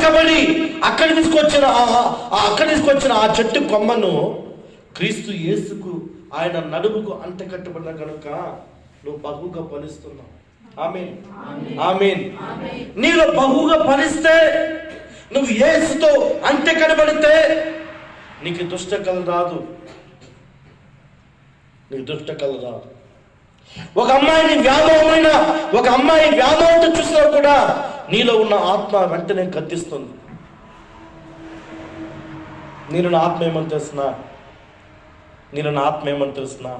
నరకబడి అక్కడ తీసుకొచ్చిన ఆ- ఆ అక్కడ తీసుకొచ్చిన ఆ చెట్టు కొమ్మను క్రీస్తు యేసుకు ఆయన నడుముకు అంట కట్టబడిన కనుక నువ్వు బహుగా ఫలిస్తున్నావు. ఆమెన్. ఆమెన్. నీలో బహుగా ఫలిస్తే నువ్వు యేసుతో అంటె కనబడితే నీకు దుష్ట కళ రాదు. నీకు దుష్ట కళ రాదు. ఒక అమ్మాయిని వ్యామోహమైన ఒక అమ్మాయి వ్యామోహంతో చూసినా కూడా నీలో ఉన్న ఆత్మ వెంటనే గద్దిస్తుంది. నేను నా ఆత్మ ఏమని తెలుసునా? నేను నా ఆత్మ ఏమని తెలుసునా?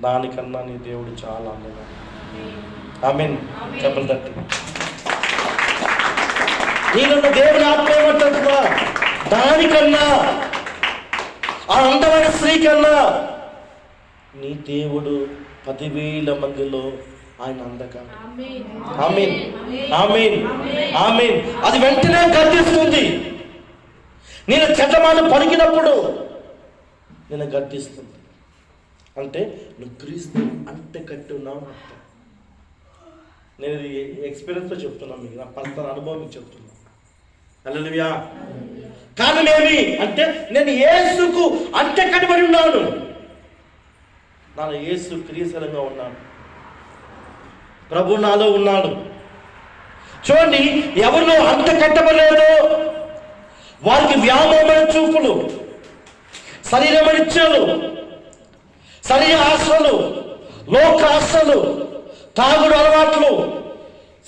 దానికన్నా నీ దేవుడు చాలా అందగా మీన్ చెప్పలు తట్టు నేనున్న దేవుని ఆత్మ ఏమని తెలుసునా? దానికన్నా ఆ అందమైన స్త్రీ కన్నా నీ దేవుడు పదివేల మందిలో ఆయన అందగా ఆమీన్. ఆమీన్. ఆమీన్. అది వెంటనే గర్దిస్తుంది నేను చెడ్డమాను పలికినప్పుడు నేను గర్దిస్తుంది అంటే నువ్వు క్రీస్తు అంటే కట్టి ఉన్నావు అర్థం. నేను ఎక్స్పీరియన్స్తో చెప్తున్నాను మీకు. నా పర్సనల్ అనుభవం మీకు చెప్తున్నా. అల్లెలుయా కారణం ఏమి? అంటే నేను యేసుకు అంతే కట్టుబడి ఉన్నాను. నా యేసు క్రియశలంగా ఉన్నాను. ప్రభు నాలో ఉన్నాడు. చూడండి ఎవరిలో అంత కట్టబడలేదో? వారికి వ్యామోహమైన చూపులు శరీరమైన శరీర ఆశలు లోక ఆశలు తాగుడు అలవాట్లు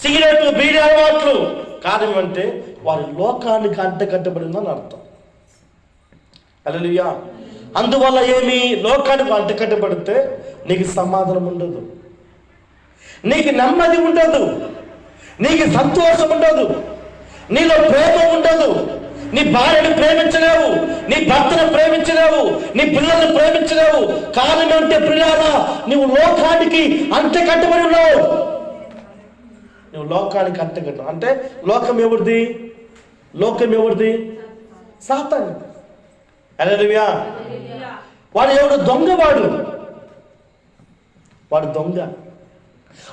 సిగరెట్లు బీడి అలవాట్లు. కారణం అంటే వారి లోకానికి అంత కట్టబడిందని అర్థం. అలలుయా అందువల్ల ఏమి? లోకానికి అంత కట్టబడితే నీకు సమాధానం ఉండదు. నీకు నెమ్మది ఉండదు. నీకు సంతోషం ఉండదు. నీలో ప్రేమ ఉండదు. నీ భార్యను ప్రేమించలేవు. నీ భర్తను ప్రేమించలేవు. నీ పిల్లల్ని ప్రేమించలేవు. కారణం అంటే పిల్లారా నువ్వు లోకానికి అంతే కట్టుబడి ఉన్నావు. నువ్వు లోకానికి అంతే కట్టు అంటే లోకం ఎవరిది? లోకం ఎవరిది? సాతాని. అలలుయా వాడు ఎవడు దొంగ వాడు వాడు దొంగ.